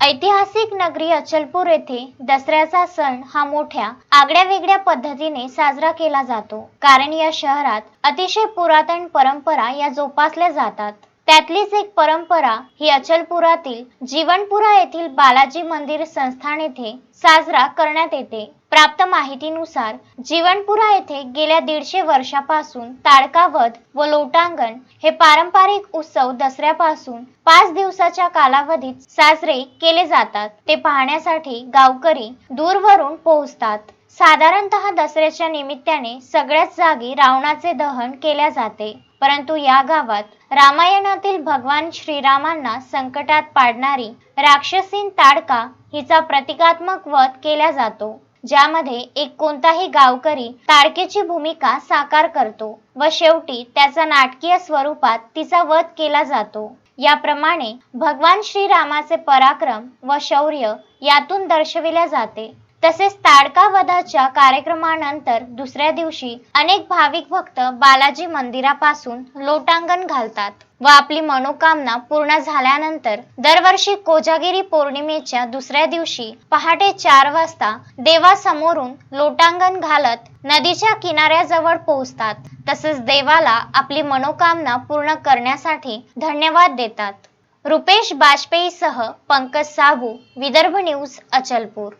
ऐतिहासिक नगरी अचलपूर येथे दसऱ्याचा सण हा मोठ्या आगळ्या वेगळ्या पद्धतीने साजरा केला जातो. कारण या शहरात अतिशय पुरातन परंपरा या जोपासल्या जातात. त्यातलीच एक परंपरा ही अचलपुरातील जीवनपुरा येथील बालाजी मंदिर संस्थान येथे साजरा करण्यात येते. प्राप्त माहितीनुसार जीवनपुरा येथे गेल्या दीडशे वर्षापासून ताडकावध व लोटांगण हे पारंपरिक उत्सव दसऱ्यापासून पाच दिवसाच्या कालावधीत साजरे केले जातात. ते पाहण्यासाठी गावकरी दूरवरून पोहोचतात. साधारणतः दसऱ्याच्या निमित्ताने सगळ्याच जागी रावणाचे दहन केल्या जाते. परंतु या गावात रामायणातील भगवान श्रीरामांना संकटात पाडणारी राक्षसीन ताडका हिचा प्रतिकात्मक वध केला जातो. ज्यामध्ये एक कोणताही गावकरी ताडकेची भूमिका साकार करतो व शेवटी त्याचा नाटकीय स्वरूपात तिचा वध केला जातो. याप्रमाणे भगवान श्रीरामाचे पराक्रम व शौर्य यातून दर्शविले जाते. तसेच ताडका वधाच्या कार्यक्रमानंतर दुसऱ्या दिवशी अनेक भाविक भक्त बालाजी मंदिरापासून लोटांगण घालतात व आपली मनोकामना पूर्ण झाल्यानंतर दरवर्षी कोजागिरी पौर्णिमेच्या दुसऱ्या दिवशी पहाटे चार वाजता देवासमोरून लोटांगण घालत नदीच्या किनाऱ्याजवळ पोहोचतात. तसेच देवाला आपली मनोकामना पूर्ण करण्यासाठी धन्यवाद देतात. रुपेश बाजपेयीसह पंकज साबू विदर्भ न्यूज अचलपूर.